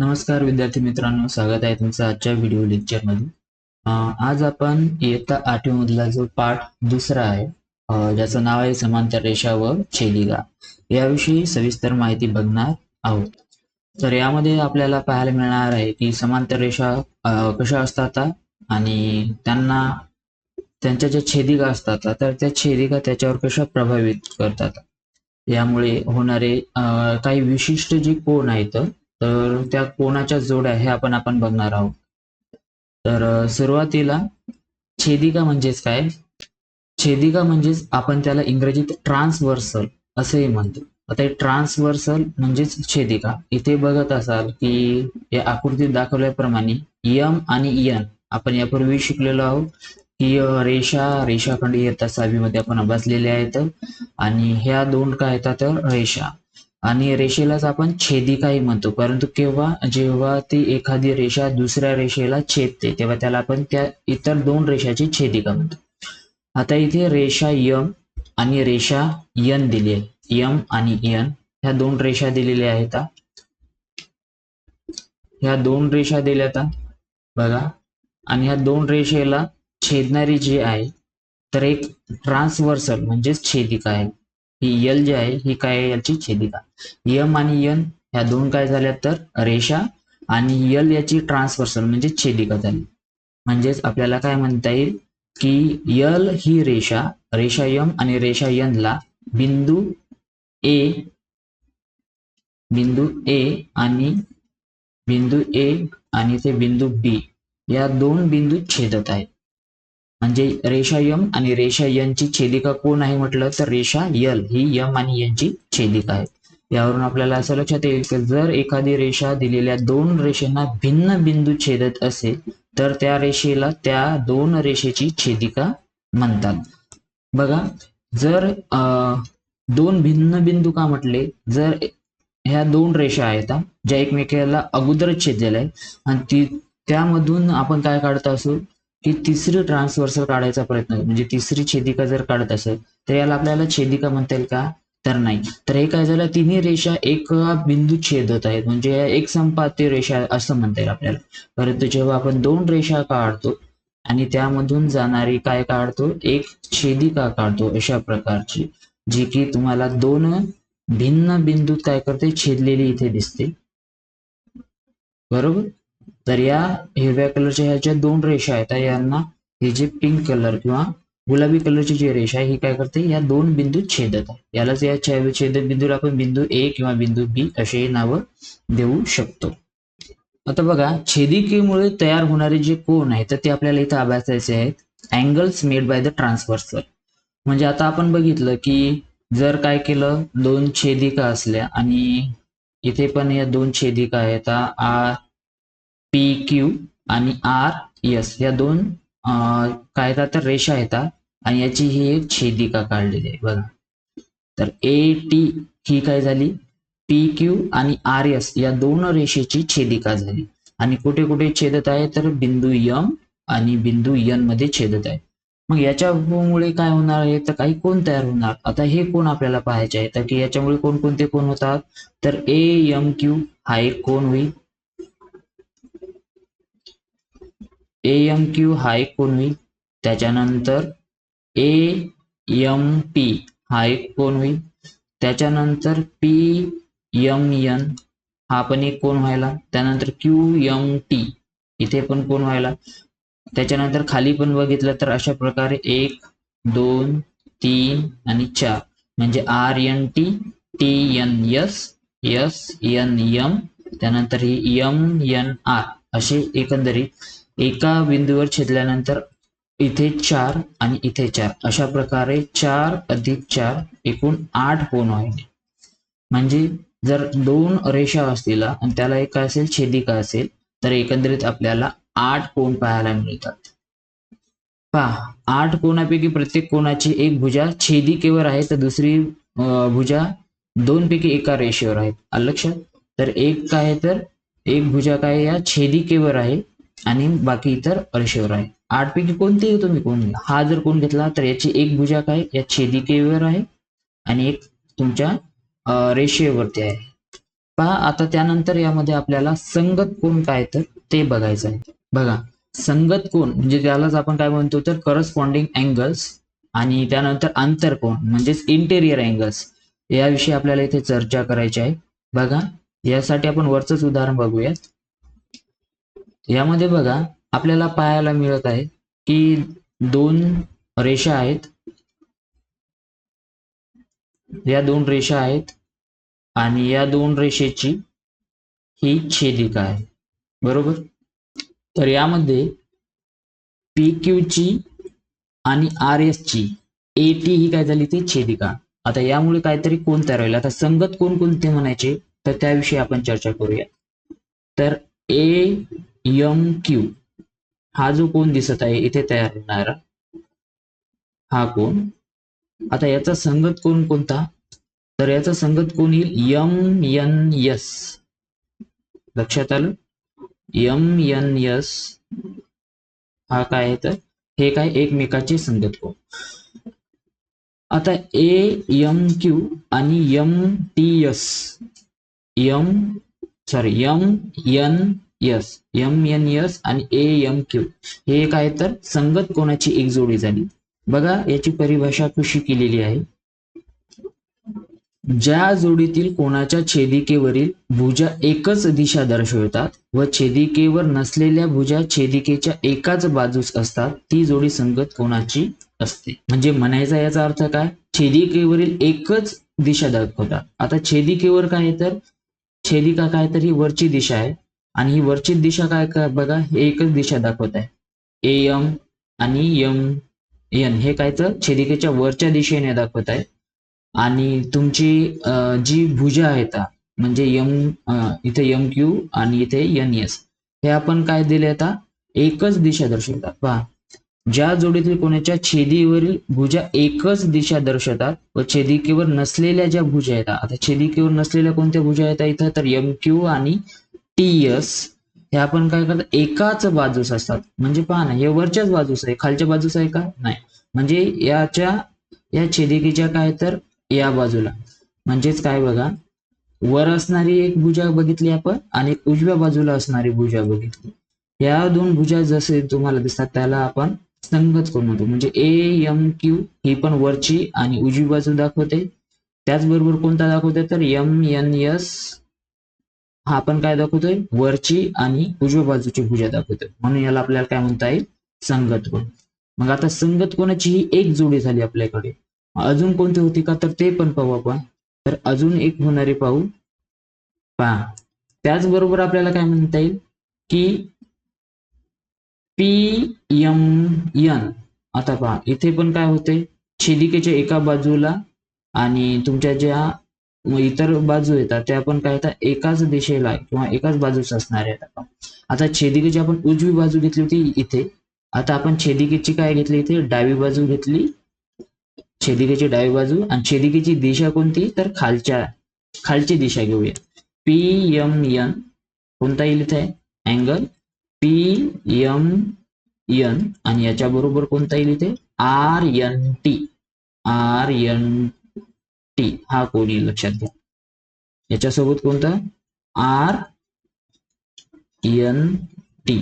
नमस्कार विद्यार्थी मित्रांनो स्वागत आहे तुमचं आजच्या व्हिडिओ लेक्चरमध्ये आज आपण इयत्ता आठवी मधला जो पाठ दुसरा आहे ज्याचं नाव आहे समांतर रेषा व छेदिका याविषयी सविस्तर माहिती बघणार आहोत. तर यामध्ये आपल्याला पाहायला मिळणार आहे की समांतर रेषा कशा असतात आणि त्यांना त्यांच्या ज्या छेदिका असतात तर त्या छेदिका त्याच्यावर कशा प्रभावित करतात? यामुळे होणारे काही विशिष्ट जे कोण आहेत तर त्या कोणाच्या जोड्या हे आपण आपण बघणार आहोत. तर सुरुवातीला छेदिका म्हणजेच काय? छेदिका म्हणजेच आपण त्याला इंग्रजीत ट्रान्सवर्सल असेही म्हणतो. आता हे ट्रान्सवर्सल म्हणजेच छेदिका. इथे बघत असाल की या आकृतीत दाखवल्याप्रमाणे यम आणि यन आपण यापूर्वी शिकलेलो आहोत की रेषा रेषाखंड इयत्ता सहावीमध्ये आपण अभ्यासलेले आहेत. आणि ह्या दोन काय येतात? तर रेषा. आणि रेषेलाच आपण छेदिकाही म्हणतो. परंतु केव्हा जेव्हा ती एखादी रेषा दुसऱ्या रेषेला छेदते तेव्हा त्याला आपण त्या इतर दोन रेषाची छेदिका म्हणतो. आता इथे रेषा यम आणि रेषा यन दिली आहे. यम आणि यन ह्या दोन रेषा दिलेल्या आहेत. ह्या दोन रेषा दिल्या आता बघा. आणि ह्या दोन रेषेला छेदणारी जी आहे तर एक ट्रान्सवर्सल म्हणजेच छेदिका आहे? ही यल जी आहे ही काय आहे याची छेदिका. यम आणि यन ह्या दोन काय झाल्या तर? रेषा आणि यल याची ट्रान्सवर्सल म्हणजे छेदिका झाली. म्हणजेच आपल्याला काय म्हणता येईल? की यल ही रेषा रेषा यम आणि रेषा यन ला बिंदू ए बिंदू ए आणि बिंदू ए आणि ते बिंदू बी या दोन बिंदू छेदत आहेत. म्हणजे रेषा यम आणि रेषा यनची छेदिका कोण आहे म्हटलं तर रेषा यल. ही यम आणि यनची छेदिका आहे. यावरून आपल्याला असं लक्षात येईल की जर एखादी रेषा दिलेल्या दोन रेषांना भिन्न बिंदू छेदत असेल तर त्या रेषेला त्या दोन रेषेची छेदिका म्हणतात. बघा जर अ दोन भिन्न बिंदू का म्हटले? जर ह्या दोन रेषा आहेत ज्या एकमेकाला अगोदरच छेदलेल्या आहेत आणि ती त्यामधून आपण काय काढत असू? की तिसरी ट्रान्सवर्सल काढायचा प्रयत्न म्हणजे तिसरी छेदिका जर काढत असेल तर याला आपल्याला छेदिका म्हणता येईल का? तर नाही. तर हे काय झालं? तिन्ही रेषा एक बिंदू छेदत आहेत. म्हणजे एक संपाती रेषा असं म्हणता येईल आपल्याला. परंतु जेव्हा आपण दोन रेषा काढतो आणि त्यामधून जाणारी काय काढतो? एक छेदिका काढतो अशा प्रकारची जी की तुम्हाला दोन भिन्न बिंदूत काय करते? छेदलेली इथे दिसते. बरोबर? तर या हिरव्या कलरच्या ह्याच्या दोन रेषा आहेत. यांना हे जे पिंक कलर किंवा गुलाबी कलरची जी रेषा आहे ही काय करते? या दोन बिंदू छेदत आहे. यालाच या छेद बिंदूला आपण बिंदू ए किंवा बिंदू बी असे नावं देऊ शकतो. आता बघा छेदिकेमुळे तयार होणारे जे कोण आहेत तर ते आपल्याला इथं अभ्यासायचे आहेत. Angles made by the transversal म्हणजे आता आपण बघितलं की जर काय केलं दोन छेदिका असल्या आणि इथे पण या दोन छेदिका आहेत. आर पी क्यू आणि आर एस या दोन काय तर रेषा येतात आणि याची ही एक छेदिका काढलेली आहे बघा. तर ए टी ही काय झाली? पी क्यू आणि आर एस या दोन रेषेची छेदिका झाली. आणि कुठे कुठे छेदत आहे? तर बिंदू यम आणि बिंदू यनमध्ये छेदत आहे. मग याच्यामुळे काय होणार आहे? तर काही कोण तयार होणार? आता हे कोण आपल्याला पाहायचे आहे? तर की याच्यामुळे कोणकोणते कोण होतात? तर ए एम क्यू हा एक कोण होईल? ए एम क्यू हा एक कोण होईल. त्याच्यानंतर ए एम पी हा एक कोण होईल. त्याच्यानंतर पी एम एन हा पण एक कोण व्हायला. त्यानंतर क्यू एम टी इथे पण कोण व्हायला. त्याच्यानंतर खाली पण बघितलं तर अशा प्रकारे एक दोन तीन आणि चार. म्हणजे R N T T N S S N M त्यानंतर ही एम एन आर असे एकंदरीत एका बिंदूवर छेदल्यानंतर इथे चार आणि इथे चार. अशा प्रकारे चार अधिक चार एकूण आठ कोण व्हायचे म्हणजे जर दोन रेषा असतील आणि त्याला एक काय असेल छेदिका असेल तर एकंदरीत आपल्याला आठ कोण पाहायला मिळतात. पहा आठ कोणापैकी प्रत्येक कोणाची एक भुजा छेदिकेवर आहे तर दुसरी भुजा दोन पैकी एका रेषेवर आहेत लक्षात? तर एक काय आहे तर एक भुजा काय या छेदिकेवर आहे. आणि बाकी इतर रेषेवर आहे. आठ पैकी कोणतेही तुम्ही कोण घ्या. हा जर कोण घेतला तर याची एक भुजा काय या छेदिकेवर आहे आणि एक तुमच्या रेषेवरती आहे. पहा आता त्यानंतर यामध्ये आपल्याला संगत कोण काय तर ते बघायचं आहे. बघा संगत कोण म्हणजे त्यालाच आपण काय म्हणतो तर करस्पॉन्डिंग अँगल्स आणि त्यानंतर आंतर कोण म्हणजेच इंटेरियर अँगल्स याविषयी आपल्याला इथे चर्चा करायची आहे. बघा यासाठी आपण वरचंच उदाहरण बघूयात. यामध्ये बघा आपल्याला पाहायला मिळत आहे की दोन रेषा आहेत. या दोन रेषा आहेत आणि या दोन रेषेची ही छेदिका आहे. बरोबर? तर यामध्ये पी क्यूची आणि आर एस ची ए टी ही काय झाली ती छेदिका. आता यामुळे काहीतरी कोण तयार होईल आता संगत कोण कोणते म्हणायचे? तर त्याविषयी आपण चर्चा करूया. तर ए यम क्यू. हा जो कोण दिसत आहे इथे तयार होणारा हा कोण आता याचा संगत कोण कोणता? तर याचा संगत कोण येईल? M N S. लक्षात आलं? M N S. हा काय आहे तर? हे काय एकमेकाचे संगत कोण आता ए यम क्यू आणि M T S M sorry M N S M N S आणि ए एम क्यू हे काय तर संगत कोणाची एक जोडी झाली? बघा याची परिभाषा कशी केलेली आहे. ज्या जोडीतील कोणाच्या छेदिकेवरील भुजा एकच दिशा दर्शवतात व छेदिकेवर नसलेल्या भुजा छेदिकेच्या एकाच बाजूस असतात ती जोडी संगत कोणाची असते? म्हणजे म्हणायचा याचा अर्थ काय? छेदिकेवरील एकच दिशा दाखवतात. आता छेदिकेवर काय आहे तर? छेदिका काय तर ही वरची दिशा आहे. आणि ही वरची दिशा काय काय बघा हे एकच दिशा दाखवत आहे. ए एम आणि एम एन हे काय तर छेदिकेच्या वरच्या दिशेने दाखवत आहे. आणि तुमची जी भुजा आहेत म्हणजे यम इथे यम क्यू आणि इथे एन एस हे आपण काय दिले आता? एकच दिशा दर्शवतात. पहा. ज्या जोडीतील कोणाच्या छेदीवरील भुजा एकच दिशा दर्शवतात व छेदिकेवर नसलेल्या ज्या भुजा आहेत आता छेदिकेवर नसलेल्या कोणत्या भुजा आहेत इथं तर यम क्यू आणि टी एस हे आपण काय करतात एकाच बाजूस असतात. म्हणजे पहा ना हे वरच्याच बाजूस आहे. खालच्या बाजूस आहे का? नाही. म्हणजे याच्या या छेदिकेच्या काय तर या बाजूला. म्हणजेच काय बघा? वर असणारी एक भुजा बघितली आपण आणि उजव्या बाजूला असणारी भुजा बघितली. या दोन भुजा जसे तुम्हाला दिसतात त्याला आपण संगत करून म्हणतो. म्हणजे ए एम क्यू ही पण वरची आणि उजवी बाजू दाखवते. त्याचबरोबर कोणता दाखवते तर एम एन एस हा आपण काय दाखवतोय? वरची आणि उजव्या बाजूची भुजा दाखवतोय. म्हणून याला आपल्याला काय म्हणता येईल? संगत कोण. मग आता संगत कोणाची? ही एक जोडी झाली आपल्याकडे. अजून कोणती होती का? तर ते पण पाहू आपण. तर अजून एक होणारे पाहू. पहा. त्याचबरोबर आपल्याला काय म्हणता येईल? की पी एम एन. आता पहा. इथे पण काय होते? छेदिकेच्या एका बाजूला आणि तुमच्या ज्या इतर बाजू येतात त्या आपण काय येतात एकाच दिशेला किंवा एकाच बाजूस असणार आहेत आपण. आता छेदिकेची आपण उजवी बाजू घेतली होती इथे. आता आपण छेदिकेची काय घेतली इथे? डावी बाजू घेतली. छेदिकेची डावी बाजू आणि छेदिकेची दिशा कोणती? तर खालच्या खालची दिशा घेऊया. पी एम एन कोणता येईल इथे? अँगल. पी एम एन आणि याच्या बरोबर कोणता येईल इथे? R N T. R N T हा कोण येईल लक्षात घ्या. याच्यासोबत कोणता? R N T.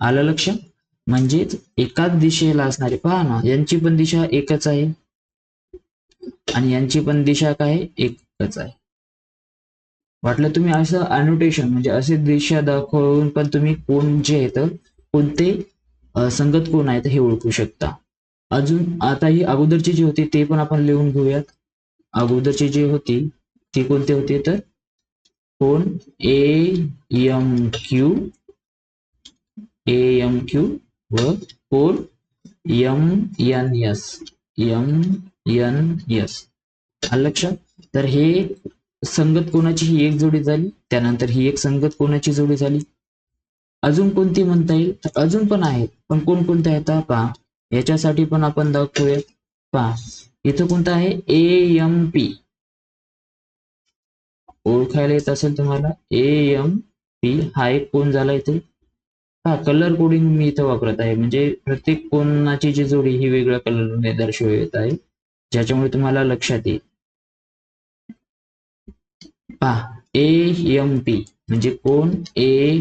आलं लक्ष? म्हणजेच एकाच दिशेला असणारे पहा ना यांची पण दिशा एकच आहे. आणि यांची पण दिशा काय? आहे? एकच आहे. वाटलं तुम्ही असं अनोटेशन म्हणजे असे दिशा दाखवून पण तुम्ही कोण जे आहेत कोणते संगत कोण आहेत हे ओळखू शकता. अजून आता ही अगोदरची जी होती ते पण आपण लिहून घेऊयात. अगोदरची जी होती ती कोणती होती तर? कोण? A M Q A M Q व कोण? M N S M N S आलं लक्षात? तर हे संगत कोणाची ही एक जोडी झाली? त्यानंतर ही एक संगत कोणाची जोडी झाली? अजून कोणती म्हणता येईल? तर अजून पण आहेत. पण कोणकोणत्या आहेत? पहा. याच्यासाठी पण आपण दाखवूया पहा. इथं कोणतं आहे? ए एम पी ओळखायला येत असेल तुम्हाला? ए एम पी हा एक कोण झाला इथे. हा कलर कोडिंग मी इथं वापरत आहे. म्हणजे प्रत्येक कोणाची जी जोडी ही वेगळ्या कलरने दर्शवित आहे. ज्याच्यामुळे तुम्हाला लक्षात येईल. पहा ए एम पी म्हणजे कोण? ए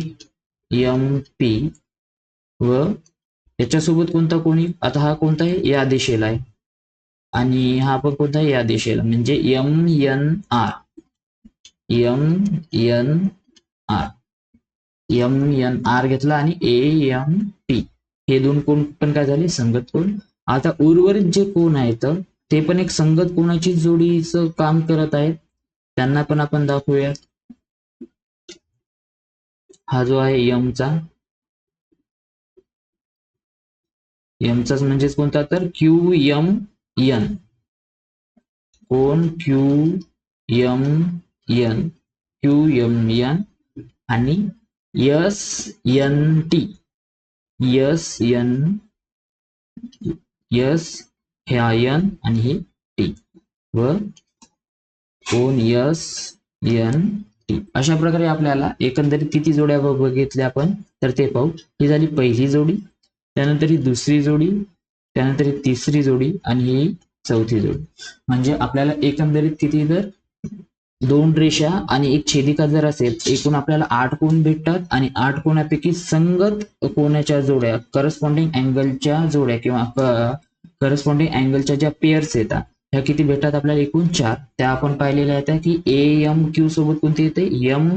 एम पी व याच्यासोबत कोणता कोणी? आता हा कोणता आहे? या दिशेला आहे. आणि हा बघ कोणता या दिशेला म्हणजे M N R M N R M N R घेतला आणि ए एम पी हे दोन कोण पण काय झाले? संगत कोण? आता उर्वरित जे कोण आहेत ते पण एक संगत कोणाची जोडीचं काम करत आहेत त्यांना पण आपण दाखवूया. हा जो आहे यमचा यमचाच म्हणजेच कोणता तर? क्यू यम एन कोण Q M N Q M N आणि S N T S N S हे एन आणि हे टी व कोण यस एन टी अशा प्रकारे आपल्याला एकंदरीत किती जोड्या बघितल्या आपण तर ते पाहू. ही झाली पहिली जोडी त्यानंतर ही दुसरी जोडी त्यानंतर ही तिसरी जोडी आणि ही चौथी जोडी. म्हणजे आपल्याला एकंदरीत किती जर दोन रेषा आणि एक छेदिका जर असेल एकूण आपल्याला आठ कोण भेटतात आणि आठ कोणापैकी संगत कोणाच्या जोड्या करस्पॉन्डिंग अँगलच्या जोड्या किंवा करस्पॉन्डिंग अँगलच्या ज्या पेअर्स येतात ह्या किती भेटतात आपल्याला? एकूण चार. त्या आपण पाहिलेल्या आहेत की ए एम क्यू सोबत कोणती येते? एम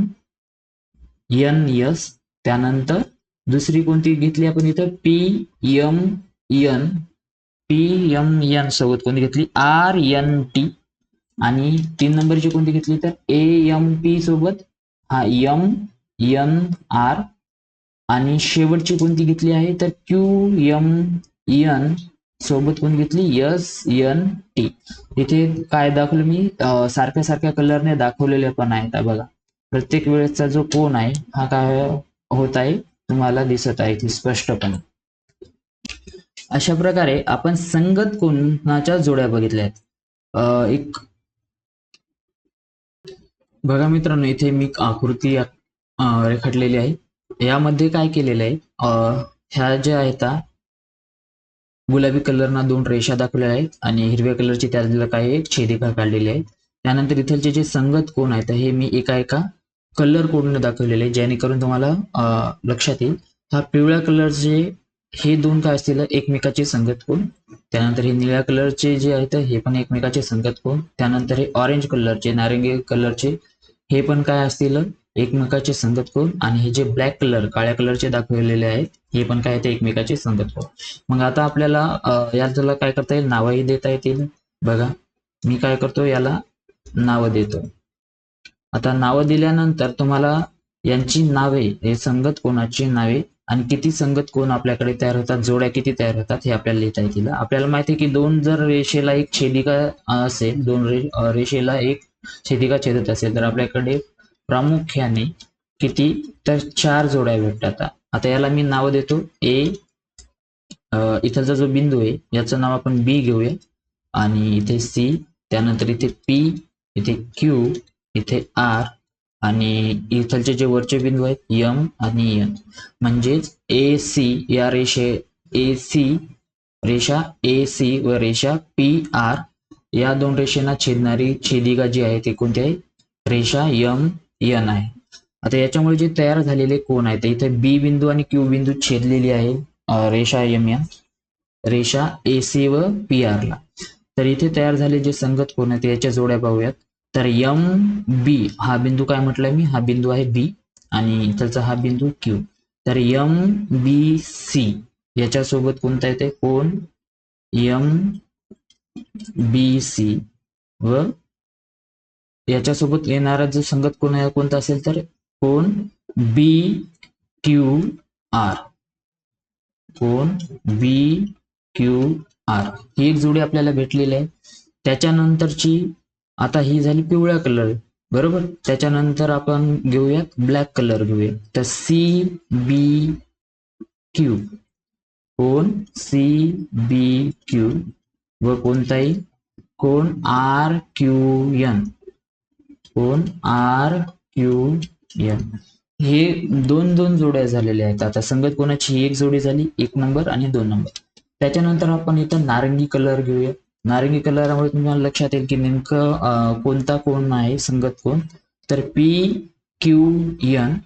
एन एस त्यानंतर दुसरी कोणती घेतली आपण इथं? P M N P M N सोबत कोणती घेतली? आर एन टी आणि तीन नंबरची कोणती घेतली तर? ए एम पी सोबत. हा एम एन आर आणि शेवटची कोणती घेतली आहे तर? क्यू एम एन सोबत कोण घेतली? एस एन टी इथे काय दाखवलं मी? सारख्या सारख्या कलरने दाखवलेले पण आहेत बघा. प्रत्येक वेळेसचा जो कोण आहे हा काय होत आहे? तुम्हाला दिसत आहे स्पष्टपणे. अशा प्रकारे आपण संगत कोणाच्या जोड्या बघितल्या आहेत? एक बघा मित्रांनो इथे मी आकृती रेखाटलेली आहे. यामध्ये काय केलेलं आहे? ह्या ज्या आहेत गुलाबी कलरना दोन रेषा दाखवलेल्या आहेत आणि हिरव्या कलरची त्याला काही एक छेदिका काढलेली आहे त्यानंतर इथलचे जे संगत कोण आहेत हे मी एका एका कलर कोडने दाखवलेले आहे जेणेकरून तुम्हाला लक्षात येईल. हा पिवळ्या कलरचे हे दोन काय असतील? एकमेकाचे संगत कोण? त्यानंतर हे निळ्या कलरचे जे आहेत हे पण एकमेकाचे संगत कोण? त्यानंतर हे ऑरेंज कलरचे नारंगी कलरचे हे पण काय असतील? एकमेकाचे संगत कोण? आणि हे जे ब्लॅक कलर काळ्या कलरचे दाखवलेले आहेत हे पण काय ते एकमेकाचे संगत कोण? मग आता आपल्याला याला काय करता येईल? नावही देता येतील. बघा मी काय करतो? याला नावं देतो. आता नावं दिल्यानंतर तुम्हाला यांची नावे हे संगत कोणाची नावे आणि किती संगत कोण आपल्याकडे तयार होतात जोड्या किती तयार होतात हे आपल्याला लिहिता येतील. आपल्याला माहिती आहे की दोन जर रेषेला एक छेदिका असेल दोन रे रेषेला एक छेदिका छेदत असेल तर आपल्याकडे प्रामुख्याने किती तर चार जोड्या भेटतात. आता याला मी नाव देतो. ए इथलचा जो बिंदू आहे याचं नाव आपण बी घेऊया. आणि इथे सी त्यानंतर इथे पी इथे क्यू इथे आर आणि इथलचे जे वरचे बिंदू आहेत यम आणि एन म्हणजेच ए सी या रेषे ए सी रेषा ए सी व रेषा पी आर या दोन रेषेना छेदणारी छेदिका जी आहे ती कोणती आहे? रेषा यम एन आहे. आता याच्यामुळे जे तयार झालेले कोण आहेत इथे बी बिंदू आणि क्यू बिंदू छेदलेली आहे रेषा यम एन रेषा ए सी व पी आर ला. तर इथे तयार झाले जे संगत कोण आहेत याच्या जोड्या पाहूयात. तर यम बी हा बिंदू काय म्हटलाय मी? हा बिंदू आहे बी आणि इथलचा हा बिंदू क्यू. तर यम बी सी याच्यासोबत कोणता येते कोण? M B C. व याच्यासोबत येणारा जो संगत कोण कोणता असेल तर कोण? B Q R. कोण? B Q R. ही एक जोडी आपल्याला भेटलेली आहे. त्याच्यानंतरची आता ही झाली पिवळ्या कलर बरोबर? त्याच्यानंतर आपण घेऊयात ब्लॅक कलर घेऊया. तर सी बी क्यू कोण? सी बी क्यू व कोणताही? कोण? आर क्यू एन कोण? आर क्यू एन हे दोन दोन जोड्या झालेल्या आहेत. आता संगत कोणाची एक जोडी झाली? एक नंबर आणि दोन नंबर. त्याच्यानंतर आपण इथं नारंगी कलर घेऊया. नारंगी कलरामुळे तुम्हाला लक्षात येईल की नेमकं कोणता कोण आहे संगत कोण? तर पी क्यू एन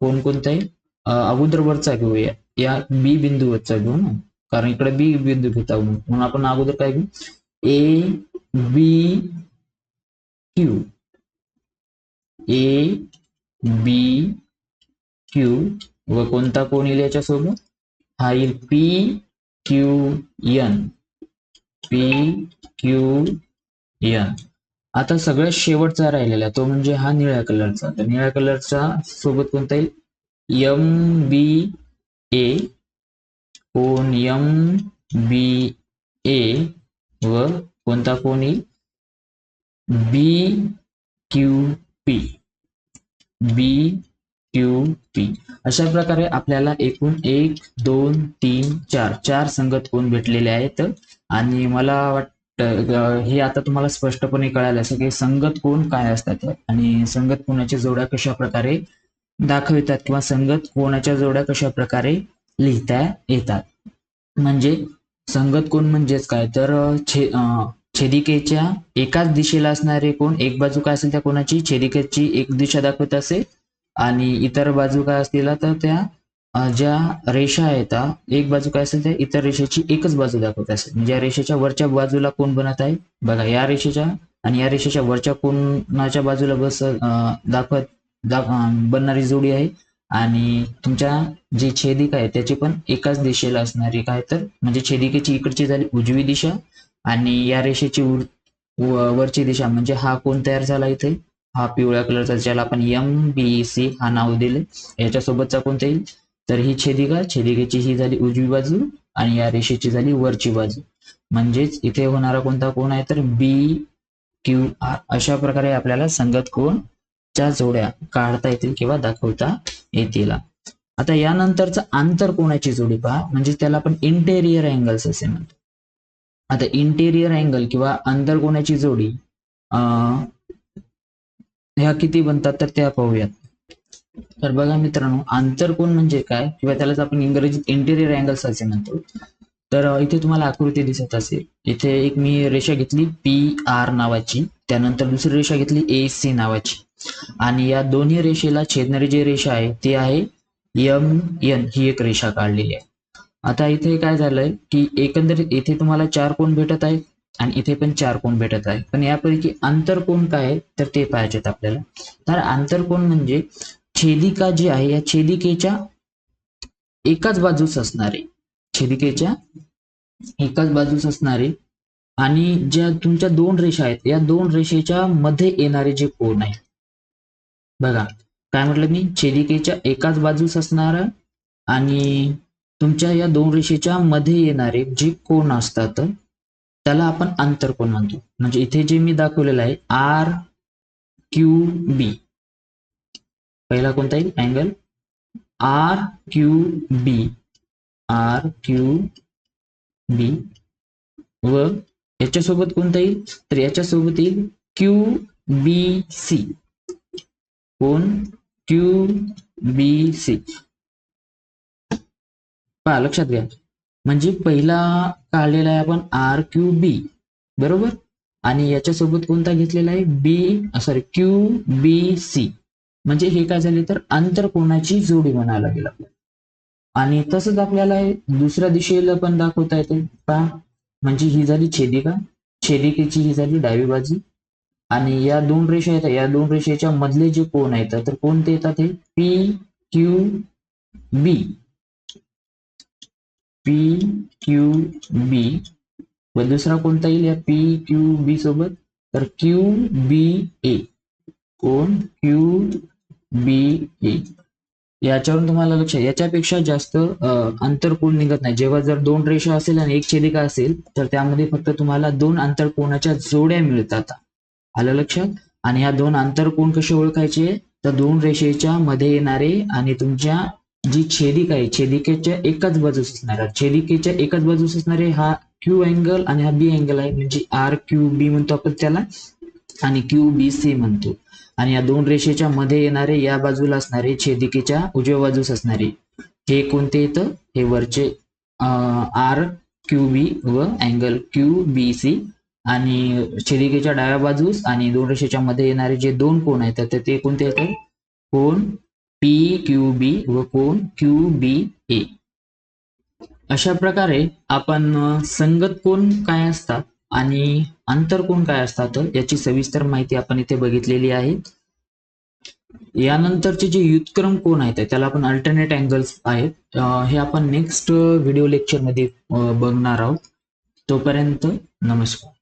कोणकोणता आहे? अं, अगोदर वरचा घेऊया या बी बिंदूवरचा घेऊ ना. कारण इकडे बी बिंदू घेत आहोत म्हणून आपण अगोदर काय घेऊ? A B Q A B Q व कोणता कोण येईल याच्यासोबत? हा येईल P Q N P Q N आता सगळ्यात शेवटचा राहिलेला तो म्हणजे हा निळ्या कलरचा. तर निळ्या कलरचा सोबत कोणता येईल? एम बी ए कोण एम बी ए व कोणता कोण येईल? B Q P B Q P अशा प्रकारे आपल्याला एकूण एक दोन तीन चार चार संगत कोण भेटलेले आहेत. आणि मला वाटतं हे आता तुम्हाला स्पष्टपणे कळालं असं की संगत कोण काय असतात आणि संगत कोणाच्या जोड्या कशा प्रकारे दाखवितात किंवा संगत कोणाच्या जोड्या कशा प्रकारे लिहिता येतात. म्हणजे संगत कोण म्हणजेच काय? तर छे छेदिकेच्या एकाच दिशेला असणारे कोण एक बाजू काय असेल त्या कोणाची? छेदिकेची एक दिशा दाखवत असेल. आणि इतर बाजू काय असतील तर त्या ज्या रेषा आहेत एक बाजू काय असेल त्या इतर रेषेची एकच बाजू दाखवत असेल. म्हणजे या रेषेच्या वरच्या बाजूला कोण बनत आहे? बघा या रेषेच्या आणि या रेषेच्या वरच्या कोणाच्या बाजूला बस दाखवत दाख बनणारी जोडी आहे. आणि तुमच्या जी छेदिका आहे त्याची पण एकाच दिशेला असणारी काय तर म्हणजे छेदिकेची इकडची झाली उजवी दिशा आणि या रेषेची उर- व- वरची दिशा म्हणजे हा कोण तयार झाला इथे? हा पिवळ्या कलरचा ज्याला आपण एम बी सी हा नाव दिले याच्यासोबतचा कोणता येईल? तर ही छेदिका छेदिकेची ही झाली उजवी बाजू आणि या रेषेची झाली वरची बाजू. म्हणजेच इथे होणारा कोणता कोण आहे? तर बी क्यू आर अशा प्रकारे आपल्याला संगत कोण च्या जोड्या काढता येतील किंवा दाखवता येतील. आता यानंतरचा आंतर कोणाची जोडी पहा? म्हणजे त्याला आपण इंटेरियर अँगल्स असे म्हणतो. आता इंटेरियर अँगल किंवा आंतर कोणाची जोडी? ह्या किती बनतात तर त्या पाहूयात. तर बघा मित्रांनो आंतरकोन म्हणजे काय? किंवा त्यालाच आपण इंग्रजीत इंटेरियर अँगल्स असे म्हणतो. तर इथे तुम्हाला आकृती दिसत असेल. इथे एक मी रेषा घेतली पी आर नावाची. त्यानंतर दुसरी रेषा घेतली ए सी नावाची. आणि या दोन्ही रेषेला छेदणारी जी रेषा आहे ती आहे एम एन ही एक रेषा काढलेली आहे. आता इथे काय झालंय की एकंदरीत इथे तुम्हाला चार कोण भेटत आहेत? आणि इथे पण चार कोण भेटत आहे. पण यापैकी आंतरकोण काय आहे तर ते पाहिजेत आपल्याला. तर आंतरकोण म्हणजे छेदिका जी आहे या छेदिकेच्या एकाच बाजूस असणारे. छेदिकेच्या एकाच बाजूस असणारे. आणि ज्या तुमच्या दोन रेषा आहेत या दोन रेषेच्या मध्ये येणारे जे कोण आहेत. बघा काय म्हटलं मी? छेदिकेच्या एकाच बाजूस असणारा आणि तुमच्या या दोन रेषेच्या मध्ये येणारे जे कोण असतात त्याला आपण आंतरकोन म्हणतो. म्हणजे इथे जे मी दाखवलेलं आहे आर क्यू बी पहिला कोणता येईल? Angle R Q B R Q B व याच्यासोबत कोणता येईल? तर याच्यासोबत येईल क्यू बी सी कोण? क्यू बी सी पहा लक्षात घ्या. म्हणजे पहिला काढलेला आहे आपण आर क्यू बी बरोबर? आणि याच्यासोबत कोणता घेतलेला आहे? B sorry Q B C म्हणजे हे काय झाले तर आंतरकोणाची जोडी म्हणायला लागेल आपल्याला. आणि तसंच आपल्याला दुसऱ्या दिशेला पण दाखवता येते. का म्हणजे ही झाली छेदिका. छेदिकेची ही झाली डावी बाजू आणि या दोन रेषा येतात. या दोन रेषेच्या मधले जे कोण आहेत तर कोणते येतात हे? P Q B P Q B व दुसरा कोणता येईल या पी क्यू बी सोबत? तर क्यू बी ए कोण? क्यू बी ए याच्यावरून तुम्हाला लक्ष याच्यापेक्षा जास्त अंतरकोण निघत नाही. जेव्हा जर दोन रेषा असेल आणि एक छेदिका असेल तर त्यामध्ये फक्त तुम्हाला दोन आंतरकोणाच्या जोड्या मिळतात. आलं लक्षात? आणि या दोन आंतरकोण कसे ओळखायचे? तर दोन रेषेच्या मध्ये येणारे आणि तुमच्या जी छेदिक आहे छेदिकेच्या एकाच बाजूस असणारा छेदिकेच्या एकाच बाजूस असणारे हा क्यू अँगल आणि हा बी अँगल आहे म्हणजे आर क्यू बी म्हणतो आपण त्याला आणि क्यू बी सी म्हणतो. आणि या दोन रेषेच्या मध्ये येणारे या बाजूला असणारे छेदिकेच्या उजव्या बाजूस असणारे हे कोणते येतं? हे वरचे आर क्यू बी व अँगल क्यू बी सी आणि छेदिकेच्या डाव्या बाजूस आणि दोन रेषेच्या मध्ये येणारे जे दोन कोण आहेत तर ते कोणते येतात कोण पी क्यू बी व कोण क्यू बी ए अशा प्रकारे आपण संगत कोण काय असतात आणि आंतरकोण काय असतात याची सविस्तर माहिती आपण इथे बघितलेली आहे. यानंतरचे जे युतक्रम कोण आहेत त्याला आपण अल्टरनेट अँगल्स आहेत. हे आपण नेक्स्ट व्हिडिओ लेक्चरमध्ये बघणार आहोत. तोपर्यंत नमस्कार.